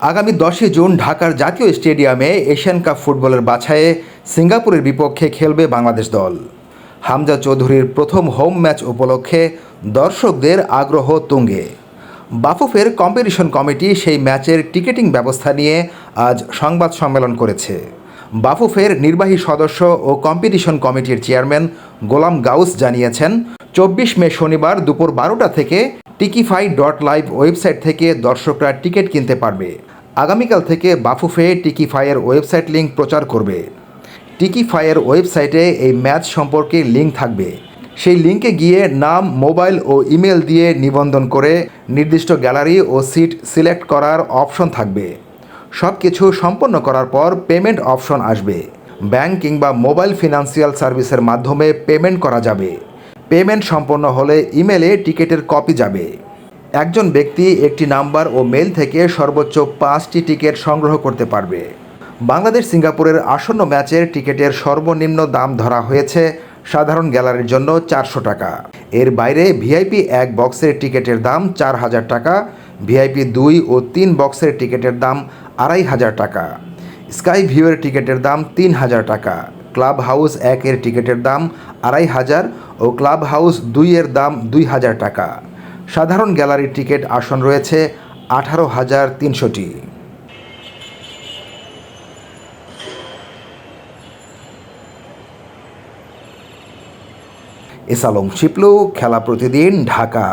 আগামী দশই জুন ঢাকার জাতীয় স্টেডিয়ামে এশিয়ান কাপ ফুটবলের বাছাইয়ে সিঙ্গাপুরের বিপক্ষে খেলবে বাংলাদেশ দল। হামজা চৌধুরীর প্রথম হোম ম্যাচ উপলক্ষে দর্শকদের আগ্রহ তুঙ্গে। বাফুফের কম্পিটিশন কমিটি সেই ম্যাচের টিকেটিং ব্যবস্থা নিয়ে আজ সংবাদ সম্মেলন করেছে। বাফুফের নির্বাহী সদস্য ও কম্পিটিশন কমিটির চেয়ারম্যান গোলাম গাউস জানিয়েছেন, চব্বিশ মে শনিবার দুপুর বারোটা থেকে টিকিফাই ডট লাইভ ওয়েবসাইট থেকে দর্শকরা টিকিট কিনতে পারবে। আগামীকাল থেকে বাফুফে টিকিফাইয়ের ওয়েবসাইট লিঙ্ক প্রচার করবে। টিকিফাইয়ের ওয়েবসাইটে এই ম্যাচ সম্পর্কে লিঙ্ক থাকবে। সেই লিঙ্কে গিয়ে নাম, মোবাইল ও ইমেল দিয়ে নিবন্ধন করে নির্দিষ্ট গ্যালারি ও সিট সিলেক্ট করার অপশন থাকবে। সব কিছু সম্পন্ন করার পর পেমেন্ট অপশন আসবে। ব্যাংক কিংবা মোবাইল ফিনান্সিয়াল সার্ভিসের মাধ্যমে পেমেন্ট করা যাবে। পেমেন্ট সম্পন্ন হলে ইমেলে টিকিটের কপি যাবে। একজন ব্যক্তি একটি নাম্বার ও মেল থেকে সর্বোচ্চ পাঁচটি টিকিট সংগ্রহ করতে পারবে। বাংলাদেশ সিঙ্গাপুরের আসন্ন ম্যাচের টিকিটের সর্বনিম্ন দাম ধরা হয়েছে সাধারণ গ্যালারির জন্য চারশো টাকা। এর বাইরে ভিআইপি এক বক্সের টিকিটের দাম চার হাজার টাকা, ভিআইপি দুই ও তিন বক্সের টিকিটের দাম আড়াই হাজার টাকা। স্কাই ভিউয়ের টিকিটের দাম তিন হাজার টাকা, ক্লাব হাউস একের টিকিটের দাম আড়াই হাজার ও ক্লাব হাউস দুইয়ের দাম দুই হাজার টাকা। সাধারণ গ্যালারির টিকিট আসন রয়েছে আঠারো হাজার তিনশোটি। এসালম শিপলু খেলা প্রতিদিন ঢাকা।